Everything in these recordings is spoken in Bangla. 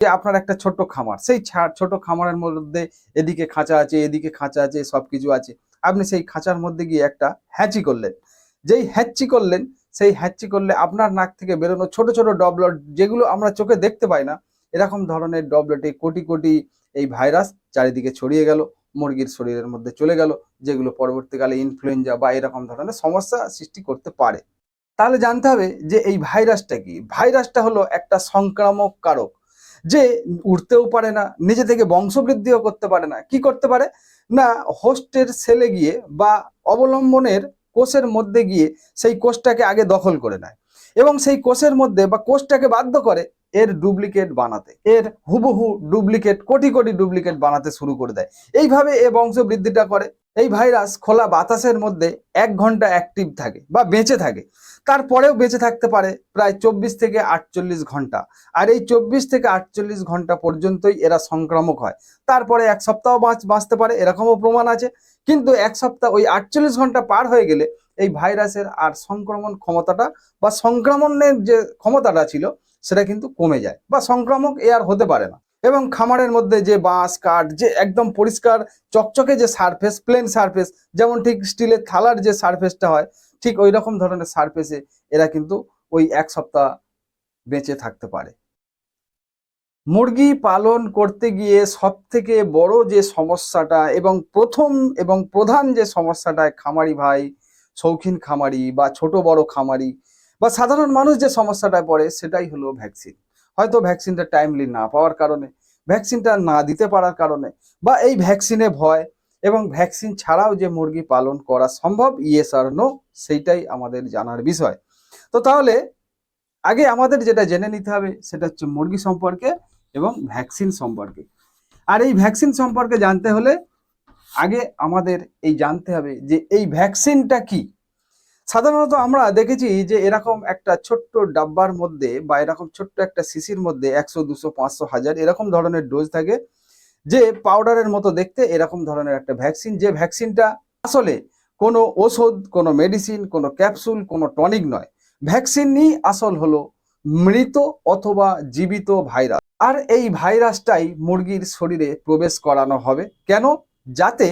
যে আপনার একটা ছোট্ট খামার, সেই ছোট খামারের মধ্যে এদিকে খাঁচা আছে, এদিকে খাঁচা আছে সব কিছু আছে। আপনি সেই খাঁচার মধ্যে গিয়ে একটা হ্যাচি করলেন। যেই হ্যাচি করলেন, সেই হ্যাচি করলে আপনার নাক থেকে বেরোনো ছোট ছোট ডবলট যেগুলো আমরা চোখে দেখতে পাই না, এরকম ধরনের ডবলটে কোটি কোটি এই ভাইরাস চারিদিকে ছড়িয়ে গেল, মুরগির শরীরের মধ্যে চলে গেল, যেগুলো পরবর্তীকালে ইনফ্লুয়েঞ্জা বা এরকম ধরনের সমস্যা সৃষ্টি করতে পারে। তাহলে জানতে হবে যে এই ভাইরাসটা কি? ভাইরাসটা হলো একটা সংক্রামক কারক। যে উঠতেও পারে না, নিজে থেকে বংশবৃদ্ধিও করতে পারে না। কি করতে পারে? না, হোস্টের সেলে গিয়ে বা অবলম্বনের কোষের মধ্যে গিয়ে সেই কোষটাকে আগে দখল করে নেয় এবং সেই কোষের মধ্যে বা কোষটাকে বাধ্য করে এর ডুপ্লিকেট বানাতে, এর হুবহু ডুপ্লিকেট কোটি কোটি ডুপ্লিকেট বানাতে শুরু করে দেয়। এইভাবে এ বংশবৃদ্ধিটা করে। এই ভাইরাস খোলা বাতাসের মধ্যে এক ঘণ্টা অ্যাক্টিভ থাকে বা বেঁচে থাকে। তারপরেও বেঁচে থাকতে পারে প্রায় চব্বিশ থেকে আটচল্লিশ ঘণ্টা। আর এই চব্বিশ থেকে আটচল্লিশ ঘণ্টা পর্যন্তই এরা সংক্রামক হয়। তারপরে এক সপ্তাহ বাঁচ, বাঁচতে পারে এরকমও প্রমাণ আছে। কিন্তু এক সপ্তাহ ওই আটচল্লিশ ঘণ্টা পার হয়ে গেলে এই ভাইরাসের আর সংক্রমণ ক্ষমতাটা বা সংক্রমণের যে ক্ষমতাটা ছিল, সেটা কিন্তু কমে যায়। বা সংক্রামক এ আর হতে পারে না। এবং খামারের মধ্যে যে বাঁশ, কাঠ, যে একদম পরিষ্কার, চকচকে যে সারফেস প্লেন সারফেস যেমন ঠিক স্টিলের থালার যে সারফেসটা হয়, ঠিক ওই রকম ধরনের সারফেসে এরা কিন্তু ওই এক সপ্তাহ বেঁচে থাকতে পারে। মুরগি পালন করতে গিয়ে সব থেকে বড় যে সমস্যাটা এবং প্রথম এবং প্রধান যে সমস্যাটা খামারি ভাই, শৌখিন খামারি বা ছোট বড় খামারি বা সাধারণ মানুষ যে সমস্যাটায় পড়ে সেটাই হলো ভ্যাকসিন হয়তো ভ্যাকসিনটা টাইমলি না পাওয়ার কারণে, ভ্যাকসিনটা না দিতে পারার কারণে বা এই ভ্যাকসিনে ভয় এবং ভ্যাকসিন ছাড়াও যে মুরগি পালন করা সম্ভব ইয়েস আর নো সেইটাই আমাদের জানার বিষয়। তো তাহলে আগে আমাদের যেটা জেনে নিতে হবে, সেটা হচ্ছে মুরগি সম্পর্কে এবং ভ্যাকসিন সম্পর্কে। আর এই ভ্যাকসিন সম্পর্কে জানতে হলে আগে আমাদের এই জানতে হবে যে এই ভ্যাকসিনটা কি? সাধারণত আমরা দেখেছি যে এরকম একটা ছোট্ট ডাব্বার মধ্যে বা এরকম ছোট্ট একটা শিশির মধ্যে একশো, দুশো, পাঁচশো, হাজার এরকম ধরনের ডোজ থাকে, যে পাউডারের মতো দেখতে এরকম ধরনের একটা ভ্যাকসিন যে ভ্যাকসিনটা আসলে কোনো ওষুধ কোনো মেডিসিন কোনো ক্যাপসুল কোনো টনিক নয়। ভ্যাকসিনই আসল হলো মৃত অথবা জীবিত ভাইরাস আর এই ভাইরাসটাই মুরগির শরীরে প্রবেশ করানো হবে। কেন? যাতে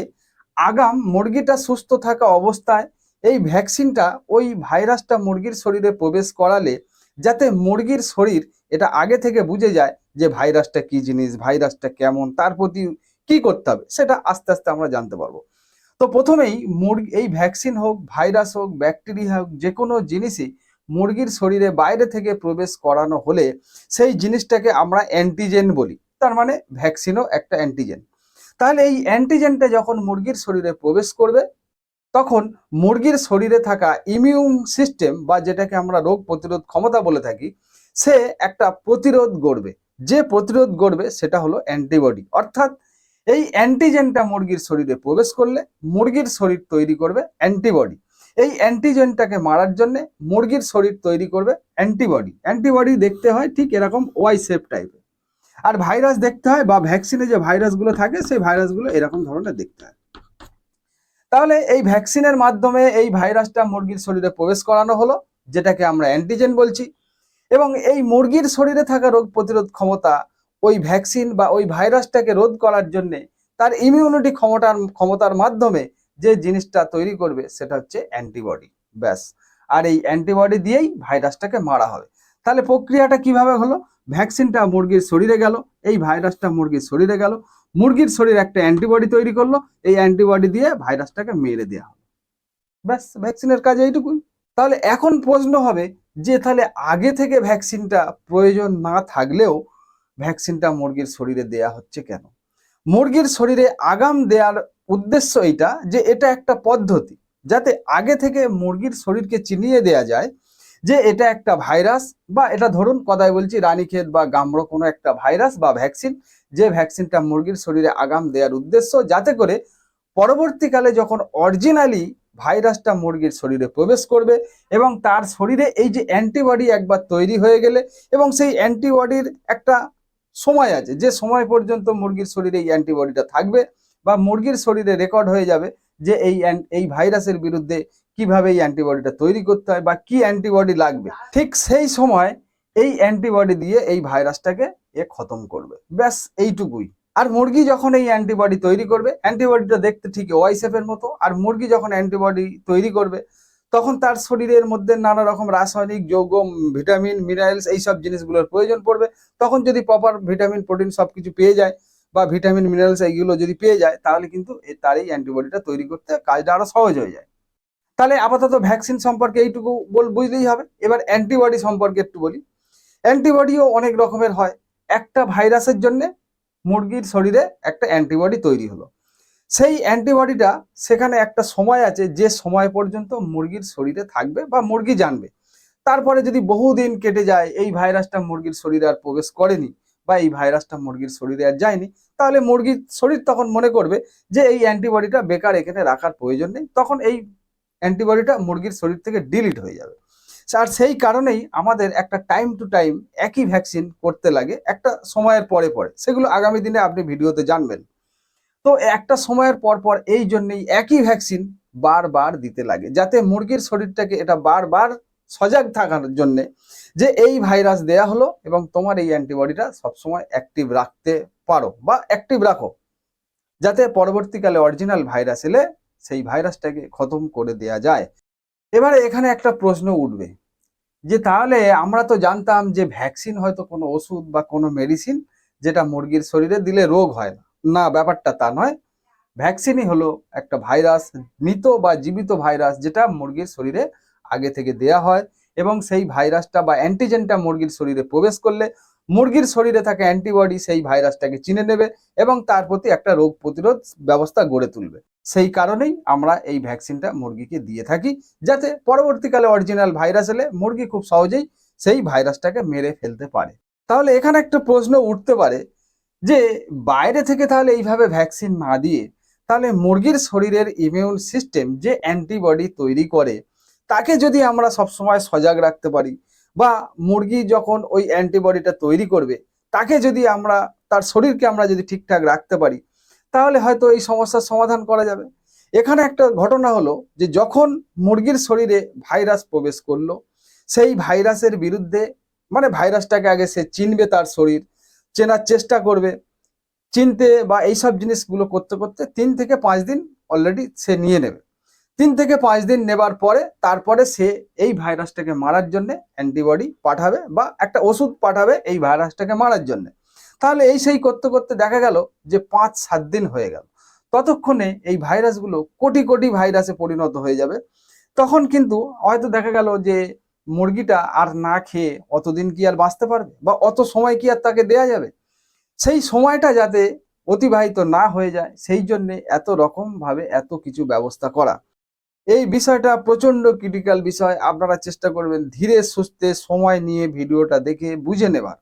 আগাম মুরগিটা সুস্থ থাকা অবস্থায় এই ভ্যাকসিনটা ওই ভাইরাসটা মুরগির শরীরে প্রবেশ করালে যাতে মুরগির শরীর এটা আগে থেকে বুঝে যায় যে ভাইরাসটা কি জিনিস, ভাইরাসটা কেমন, তার প্রতি কি করতে হবে, সেটা আস্তে আস্তে আমরা জানতে পারব। তো প্রথমেই মুরগি, এই ভ্যাকসিন হোক, ভাইরাস হোক, ব্যাকটেরিয়া হোক, যে কোনো জিনিসই মুরগির শরীরে বাইরে থেকে প্রবেশ করানো হলে সেই জিনিসটাকে আমরা অ্যান্টিজেন বলি। তার মানে ভ্যাকসিনও একটা অ্যান্টিজেন তাহলে এই অ্যান্টিজেনটা যখন মুরগির শরীরে প্রবেশ করবে তখন মুরগির শরীরে থাকা ইমিউন সিস্টেম বা যেটাকে আমরা রোগ প্রতিরোধ ক্ষমতা বলে থাকি, সে একটা প্রতিরোধ গড়বে। যে প্রতিরোধ গড়বে সেটা হলো অ্যান্টিবডি অর্থাৎ এই অ্যান্টিজেনটা মুরগির শরীরে প্রবেশ করলে মুরগির শরীর তৈরি করবে অ্যান্টিবডি এই অ্যান্টিজেনটাকে মারার জন্য মুরগির শরীর তৈরি করবে অ্যান্টিবডি অ্যান্টিবডি দেখতে হয় ঠিক এরকম ওয়াই শেপ টাইপের আর ভাইরাস দেখতে হয় বা ভ্যাকসিনে যে ভাইরাসগুলো থাকে, সেই ভাইরাসগুলো এরকম ধরনের দেখতে হয়। তাহলে এই ভ্যাকসিনের মাধ্যমে এই ভাইরাসটা মুরগির শরীরে প্রবেশ করানো হলো, যেটাকে আমরা অ্যান্টিজেন বলছি। এবং এই মুরগির শরীরে থাকা রোগ প্রতিরোধ ক্ষমতা ওই ভ্যাকসিন বা ওই ভাইরাসটাকে রোধ করার জন্য তার ইমিউনিটি ক্ষমতার ক্ষমতার মাধ্যমে যে জিনিসটা তৈরি করবে, সেটা হচ্ছে অ্যান্টিবডি ব্যাস। আর এই অ্যান্টিবডি দিয়েই ভাইরাসটাকে মারা হবে। তাহলে প্রক্রিয়াটা কীভাবে হলো? ভ্যাকসিনটা মুরগির শরীরে গেল, এই ভাইরাসটা মুরগির শরীরে গেল, মুরগির শরীর একটা অ্যান্টিবডি তৈরি করল, এই অ্যান্টিবডি দিয়ে ভাইরাসটাকে মেরে দেওয়া হলো। ব্যাস, ভ্যাকসিনের কাজ এইটুকুই। তাহলে এখন প্রশ্ন হবে যে তাহলে আগে থেকে ভ্যাকসিনটা প্রয়োজন না থাকলেও ভ্যাকসিনটা মুরগির শরীরে দেয়া হচ্ছে কেন? মুরগির শরীরে আগাম দেওয়ার উদ্দেশ্য এটা যে এটা একটা পদ্ধতি, যাতে আগে থেকে মুরগির শরীরকে চিনিয়ে দেয়া যায় যে এটা একটা ভাইরাস বা এটা ধরুন কথায় বলছি রানীক্ষেত বা গামড়ো কোনো একটা ভাইরাস বা ভ্যাকসিন, যে ভ্যাকসিনটা মুরগির শরীরে আগাম দেওয়ার উদ্দেশ্য, যাতে করে পরবর্তীকালে যখন অরিজিনালি ভাইরাসটা মুরগির শরীরে প্রবেশ করবে এবং তার শরীরে এই যে অ্যান্টিবডি একবার তৈরি হয়ে গেলে এবং সেই অ্যান্টিবডির একটা সময় আছে, যে সময় পর্যন্ত মুরগির শরীরে এই অ্যান্টিবডিটা থাকবে বা মুরগির শরীরে রেকর্ড হয়ে যাবে যে এই এই ভাইরাসের বিরুদ্ধে কীভাবে এই অ্যান্টিবডিটা তৈরি করতে হয় বা কি অ্যান্টিবডি লাগবে? ঠিক সেই সময় এই অ্যান্টিবডি দিয়ে এই ভাইরাসটাকে এ খতম করবে। ব্যাস, এইটুকুই। আর মুরগি যখন এই অ্যান্টিবডি তৈরি করবে, অ্যান্টিবডিটা দেখতে ঠিক ওয়াই শেপের মতো, আর মুরগি যখন অ্যান্টিবডি তৈরি করবে, তখন তার শরীরের মধ্যে নানা রকম রাসায়নিক, যৌগ, ভিটামিন, মিনারেলস এইসব জিনিসগুলোর প্রয়োজন পড়বে। তখন যদি প্রপার ভিটামিন, প্রোটিন সব কিছু পেয়ে যায় বা ভিটামিন, মিনারেলস এইগুলো যদি পেয়ে যায়, তাহলে কিন্তু তার এই অ্যান্টিবডিটা তৈরি করতে কাজটা আরও সহজ হয়ে যায়। তাহলে আপাতত ভ্যাকসিন সম্পর্কে এইটুকু বল, বুঝলেই হবে। এবার অ্যান্টিবডি সম্পর্কে একটু বলি। অ্যান্টিবডিও অনেক রকমের হয়। একটা ভাইরাসের জন্য মুরগির শরীরে একটা অ্যান্টিবডি তৈরি হলো। সেই অ্যান্টিবডিটা সেখানে একটা সময় আছে, যে সময় পর্যন্ত মুরগির শরীরে থাকবে বা মুরগি জানবে। তারপরে যদি বহুদিন কেটে যায়, এই ভাইরাসটা মুরগির শরীরে আর প্রবেশ করেনি বা এই ভাইরাসটা মুরগির শরীরে আর যায়নি, তাহলে মুরগির শরীর তখন মনে করবে যে এই অ্যান্টিবডিটা বেকার এখানে রাখার প্রয়োজন নেই। তখন এই অ্যান্টিবডিটা মুরগির শরীর থেকে ডিলিট হয়ে যাবে। আর সেই কারণেই আমাদের একটা টাইম টু টাইম একই ভ্যাকসিন করতে লাগে, একটা সময়ের পরে পরে। সেগুলো আগামী দিনে আপনি ভিডিওতে জানবেন। তো একটা সময়ের পর পর এই জন্যেই একই ভ্যাকসিন বারবার দিতে লাগে, যাতে মুরগির শরীরটাকে এটা বারবার সজাগ থাকার জন্যে যে এই ভাইরাস দেয়া হলো এবং তোমার এই অ্যান্টিবডিটা সবসময় অ্যাক্টিভ রাখতে পারো বা অ্যাক্টিভ রাখো। যাতে পরবর্তীকালে অরিজিনাল ভাইরাস এলে সেই ভাইরাসটাকে খতম করে দেয়া যায়। এবারে এখানে একটা প্রশ্ন উঠবে, যে তাহলে আমরা তো জানতাম যে ভ্যাকসিন হয়তো কোনো ওষুধ বা কোনো মেডিসিন যেটা মুরগির শরীরে দিলে রোগ হয় না। না, ব্যাপারটা তা নয়। ভ্যাকসিনই হলো একটা ভাইরাস, মৃত বা জীবিত ভাইরাস যেটা মুরগির শরীরে আগে থেকে দেয়া হয় এবং সেই ভাইরাসটা বা অ্যান্টিজেনটা মুরগির শরীরে প্রবেশ করলে মুরগির শরীরে থাকা অ্যান্টিবডি সেই ভাইরাসটাকে চিনে নেবে এবং তার প্রতি একটা রোগ প্রতিরোধ ব্যবস্থা গড়ে তুলবে। সেই কারণেই আমরা এই ভ্যাকসিনটা মুরগিকে দিয়ে থাকি, যাতে পরবর্তীকালে অরিজিনাল ভাইরাস এলে মুরগি খুব সহজেই সেই ভাইরাসটাকে মেরে ফেলতে পারে। তাহলে এখানে একটা প্রশ্ন উঠতে পারে যে, বাইরে থেকে তাহলে এইভাবে ভ্যাকসিন না দিয়ে তাহলে মুরগির শরীরের ইমিউন সিস্টেম যে অ্যান্টিবডি তৈরি করে, তাকে যদি আমরা সবসময় সজাগ রাখতে পারি বা মুরগি যখন ওই অ্যান্টিবডিটা তৈরি করবে, তাকে যদি আমরা, তার শরীরকে আমরা যদি ঠিকঠাক রাখতে পারি তাহলে হয়তো এই সমস্যার সমাধান করা যাবে। এখানে একটা ঘটনা হলো যে যখন মুরগির শরীরে ভাইরাস প্রবেশ করল, সেই ভাইরাসের বিরুদ্ধে মানে ভাইরাসটাকে আগে সে চিনবে তার শরীর, চেনার চেষ্টা করবে, চিনতে বা এইসব জিনিসগুলো করতে করতে তিন থেকে পাঁচ দিন অলরেডি সে নিয়ে নেবে। তিন থেকে পাঁচ দিন নেবার পরে, তারপরে সে এই ভাইরাসটাকে মারার জন্য অ্যান্টিবডি পাঠাবে বা একটা ওষুধ পাঠাবে এই ভাইরাসটাকে মারার জন্য। তাহলে এই সেই করতে করতে দেখা গেল যে পাঁচ, সাত দিন হয়ে গেল। ততক্ষণে এই ভাইরাসগুলো কোটি কোটি ভাইরাসে পরিণত হয়ে যাবে। তখন কিন্তু হয়তো দেখা গেল যে মুরগিটা আর না খেয়ে অতদিন কি আর বাঁচতে পারবে? বা অত সময় কি আর তাকে দেয়া যাবে? সেই সময়টা যাতে অতিবাহিত না হয়ে যায়, সেই জন্যে এত রকম ভাবে এত কিছু ব্যবস্থা করা। এই বিষয়টা প্রচণ্ড ক্রিটিক্যাল বিষয়। আপনারা চেষ্টা করবেন ধীরে, সুস্থে সময় নিয়ে ভিডিওটা দেখে বুঝে নেবার।